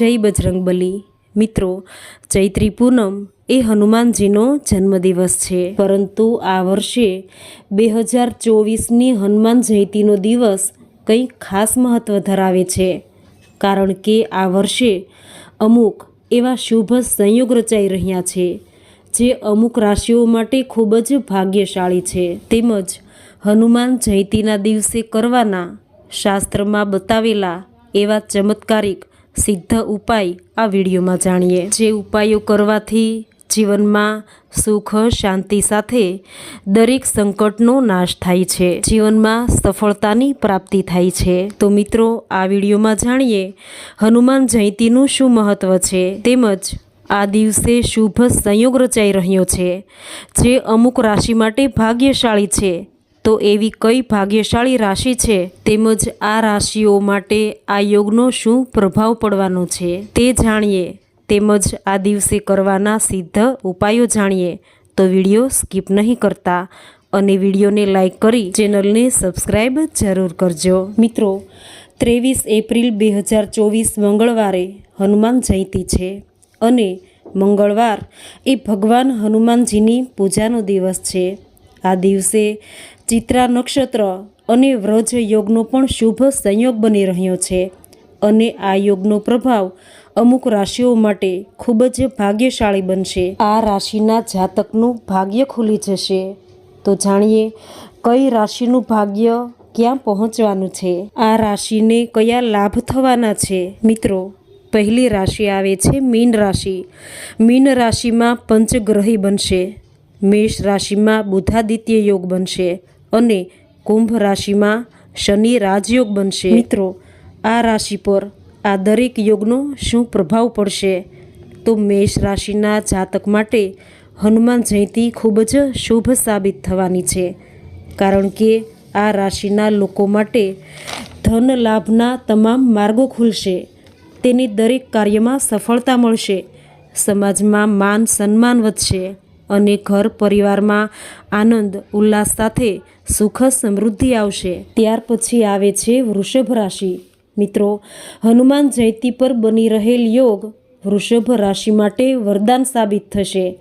જય બજરંગબલી મિત્રો ચૈત્રી પૂનમ એ હનુમાનજીનો જન્મદિવસ છે. પરંતુ આ વર્ષે બે હજાર ચોવીસની હનુમાન જયંતીનો દિવસ કંઈક ખાસ મહત્ત્વ ધરાવે છે. કારણ કે આ વર્ષે અમુક એવા શુભ સંયોગ રચાઈ રહ્યા છે, જે અમુક રાશિઓ માટે ખૂબ જ ભાગ્યશાળી છે. તેમજ હનુમાન જયંતીના દિવસે કરવાના શાસ્ત્રમાં બતાવેલા એવા ચમત્કારિક સિદ્ધ ઉપાય આ વિડીયોમાં જાણીએ. જે ઉપાયો કરવાથી જીવનમાં સુખ, શાંતિ સાથે દરેક સંકટનો નાશ થાય છે. જીવનમાં સફળતાની પ્રાપ્તિ થાય છે. તો મિત્રો, આ વિડીયોમાં જાણીએ હનુમાન જયંતીનું શું મહત્ત્વ છે? તેમજ આ દિવસે શુભ સંયોગ રચાઈ રહ્યો છે, જે અમુક રાશિ માટે ભાગ્યશાળી છે. તો એવી કઈ ભાગ્યશાળી રાશિ છે? તેમજ આ રાશિઓ માટે આ યોગનો શું પ્રભાવ પડવાનો છે? તે જાણીએ. તેમજ આ દિવસે કરવાના સિદ્ધ ઉપાયો જાણીએ. તો વીડિયો સ્કીપ નહીં કરતા અને વિડીયોને લાઈક કરી ચેનલને સબસ્ક્રાઈબ જરૂર કરજો. મિત્રો, ત્રેવીસ એપ્રિલ બે હજાર ચોવીસ મંગળવારે હનુમાન જયંતી છે અને મંગળવાર એ ભગવાન હનુમાનજીની પૂજાનો દિવસ છે. આ દિવસે ચિત્રા નક્ષત્ર અને વ્રજ યોગનો પણ શુભ સંયોગ બની રહ્યો છે. અને આ યોગનો પ્રભાવ અમુક રાશિઓ માટે ખૂબ જ ભાગ્યશાળી બનશે. આ રાશિના જાતકનું ભાગ્ય ખુલી જશે. તો જાણીએ કઈ રાશિનું ભાગ્ય ક્યાં પહોંચવાનું છે? આ રાશિને કયા લાભ થવાના છે? મિત્રો, પહેલી રાશિ આવે છે મીન રાશિ. મીન રાશિમાં પંચગ્રહી બનશે. મેષ રાશિમાં બુધાદિત્ય યોગ બનશે અને કુંભ રાશિમાં શનિ રાજયોગ બનશે. મિત્રો, આ રાશિ પર આ દરેક યોગનો શું પ્રભાવ પડશે? તો મેષ રાશિના જાતક માટે હનુમાન જયંતી ખૂબ જ શુભ સાબિત થવાની છે. કારણ કે આ રાશિના લોકો માટે ધન લાભના તમામ માર્ગો ખુલશે. તેની દરેક કાર્યમાં સફળતા મળશે. સમાજમાં માન સન્માન વધશે. અને ઘર પરિવારમાં આનંદ, ઉલ્લાસ સાથે સુખ સમૃદ્ધિ આવશે. ત્યાર પછી આવે છે વૃષભ રાશિ. મિત્રો, હનુમાન જયંતી પર બની રહેલ યોગ વૃષભ રાશિ માટે વરદાન સાબિત થશે.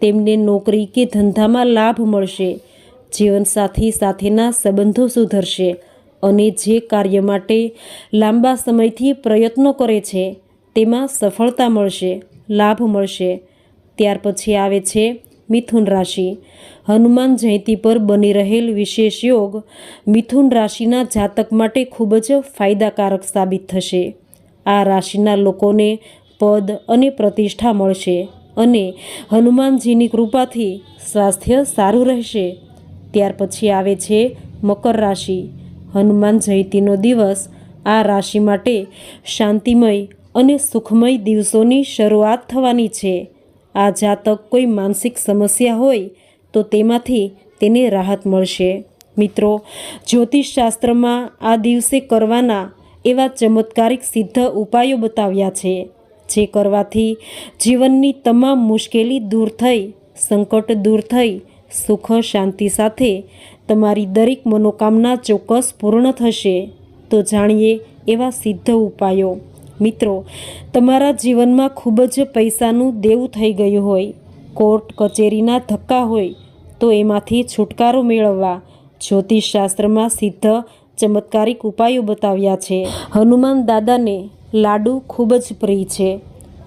તેમને નોકરી કે ધંધામાં લાભ મળશે. જીવનસાથી સાથેના સંબંધો સુધરશે અને જે કાર્ય માટે લાંબા સમયથી પ્રયત્નો કરે છે, તેમાં સફળતા મળશે, લાભ મળશે. ત્યાર પછી આવે છે મિથુન રાશિ. હનુમાન જયંતી પર બની રહેલ વિશેષ યોગ મિથુન રાશિના જાતક માટે ખૂબ જ ફાયદાકારક સાબિત થશે. આ રાશિના લોકોને પદ અને પ્રતિષ્ઠા મળશે અને હનુમાનજીની કૃપાથી સ્વાસ્થ્ય સારું રહેશે. ત્યાર પછી આવે છે મકર રાશિ. હનુમાન જયંતીનો દિવસ આ રાશિ માટે શાંતિમય અને સુખમય દિવસોની શરૂઆત થવાની છે. આ જાતક કોઈ માનસિક સમસ્યા હોય તો તેમાંથી તેને રાહત મળશે. મિત્રો, જ્યોતિષશાસ્ત્રમાં આ દિવસે કરવાના એવા ચમત્કારિક સિદ્ધ ઉપાયો બતાવ્યા છે, જે કરવાથી જીવનની તમામ મુશ્કેલી દૂર થઈ, સંકટ દૂર થઈ, સુખ, શાંતિ સાથે તમારી દરેક મનોકામના ચોક્કસ પૂર્ણ થશે. તો જાણીએ એવા સિદ્ધ ઉપાયો. મિત્રો, તમારા જીવનમાં ખૂબ જ પૈસાનું દેવું થઈ ગયું હોય, કોર્ટ કચેરીના ધક્કા હોય, તો એમાંથી છુટકારો મેળવવા જ્યોતિષશાસ્ત્રમાં સિદ્ધ ચમત્કારિક ઉપાયો બતાવ્યા છે. હનુમાન દાદાને લાડુ ખૂબ જ પ્રિય છે.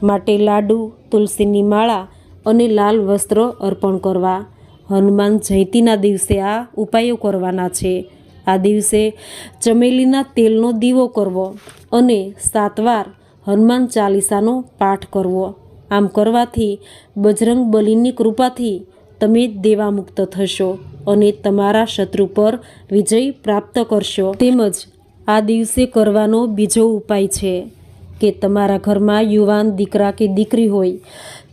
માટે લાડુ, તુલસીની માળા અને લાલ વસ્ત્ર અર્પણ કરવા. હનુમાન જયંતીના દિવસે આ ઉપાયો કરવાના છે. આ દિવસે ચમેલીના તેલનો દીવો કરવો અને સાત વાર હનુમાન ચાલીસાનો પાઠ કરવો. આમ કરવાથી બજરંગ બલિની કૃપાથી તમે દેવામુક્ત થશો અને તમારા શત્રુ પર વિજય પ્રાપ્ત કરશો. તેમજ આ દિવસે કરવાનો બીજો ઉપાય છે કે તમારા ઘરમાં યુવાન દીકરા કે દીકરી હોય,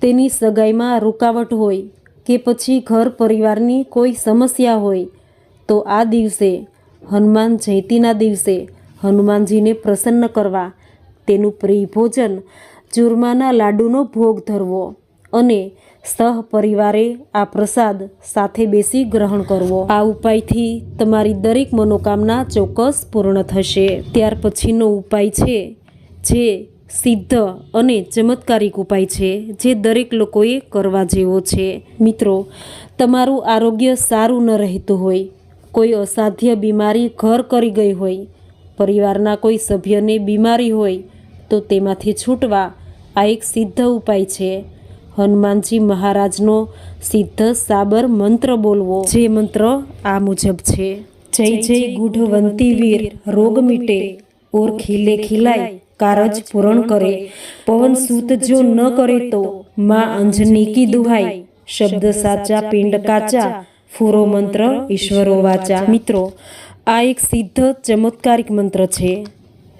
તેની સગાઈમાં રૂકાવટ હોય કે પછી ઘર પરિવારની કોઈ સમસ્યા હોય, તો આ દિવસે હનુમાન જયંતીના દિવસે હનુમાનજીને પ્રસન્ન કરવા તેનું પ્રિય ભોજન ચૂરમાના લાડુનો ભોગ ધરવો અને સહપરિવારે આ પ્રસાદ સાથે બેસી ગ્રહણ કરવો. આ ઉપાયથી તમારી દરેક મનોકામના ચોક્કસ પૂર્ણ થશે. ત્યાર પછીનો ઉપાય છે, જે સિદ્ધ અને ચમત્કારિક ઉપાય છે, જે દરેક લોકોએ કરવા જેવો છે. મિત્રો, તમારું આરોગ્ય સારું ન રહેતું હોય કોઈ અસાધ્ય બીમારી ઘર કરી ગઈ હોય પરિવારના કોઈ સભ્યને બીમારી હોય તો તેમાંથી છૂટવા આ એક સિદ્ધ ઉપાય છે. હનુમાનજી મહારાજનો સિદ્ધ સાબર મંત્ર બોલવો. જે મંત્ર આ મુજબ છે. જય જય ગુઢવંતી વીર રોગ મીટે ઓર ખીલે ખીલાય કારજ પૂરણ કરે. પવન સૂત જો ન કરે તો માં અંજની કી દુહાઈ શબ્દ સાચા પિંડ કાચા ફૂરો મંત્ર ઈશ્વરો વાચા. મિત્રો, આ એક સિદ્ધ ચમત્કારિક મંત્ર છે.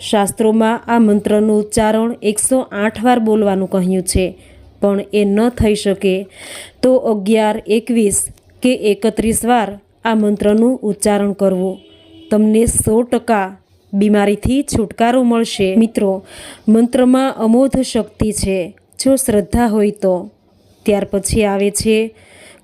શાસ્ત્રોમાં આ મંત્રનું ઉચ્ચારણ એકસો આઠ વાર બોલવાનું કહ્યું છે, પણ એ ન થઈ શકે. તો અગિયાર, એકવીસ કે એકત્રીસ વાર આ મંત્રનું ઉચ્ચારણ કરવું. તમને સો ટકા બીમારીથી છુટકારો મળશે. મિત્રો, મંત્રમાં અમોધ શક્તિ છે. જો શ્રદ્ધા હોય તો. ત્યાર પછી આવે છે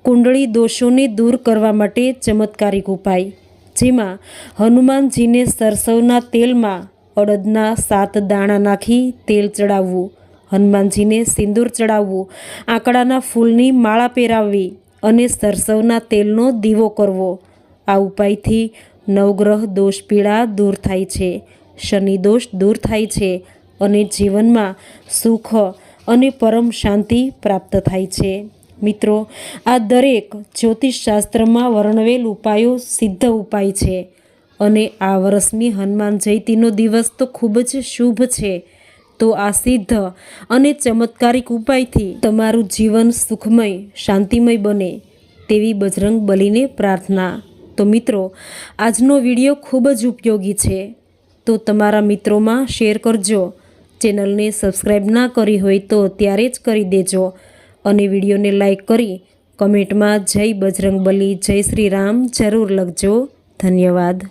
કુંડળી દોષોને દૂર કરવા માટે ચમત્કારિક ઉપાય. જેમાં હનુમાનજીને સરસવના તેલમાં અડદના સાત દાણા નાખી તેલ ચડાવવું, હનુમાનજીને સિંદૂર ચડાવવું, આંકડાના ફૂલની માળા પહેરાવવી અને સરસવના તેલનો દીવો કરવો. આ ઉપાયથી નવગ્રહ દોષ પીડા દૂર થાય છે, શનિ દોષ દૂર થાય છે અને જીવનમાં સુખ અને પરમ શાંતિ પ્રાપ્ત થાય છે. મિત્રો, આ દરેક જ્યોતિષશાસ્ત્રમાં વર્ણવેલ ઉપાયો સિદ્ધ ઉપાય છે. અને આ વર્ષની હનુમાન જયંતીનો દિવસ તો ખૂબ જ શુભ છે. તો આ સિદ્ધ અને ચમત્કારિક ઉપાયથી તમારું જીવન સુખમય, શાંતિમય બને તેવી બજરંગ બલીને પ્રાર્થના. તો મિત્રો, આજનો વીડિયો ખૂબ જ ઉપયોગી છે. તો તમારા મિત્રોમાં શેર કરજો. ચેનલને સબસ્ક્રાઈબ ના કરી હોય તો ત્યારે જ કરી દેજો. અને વિડીયોને લાઇક કરી કમેન્ટમાં જય બજરંગબલી જય શ્રી રામ જરૂર લખજો. ધન્યવાદ.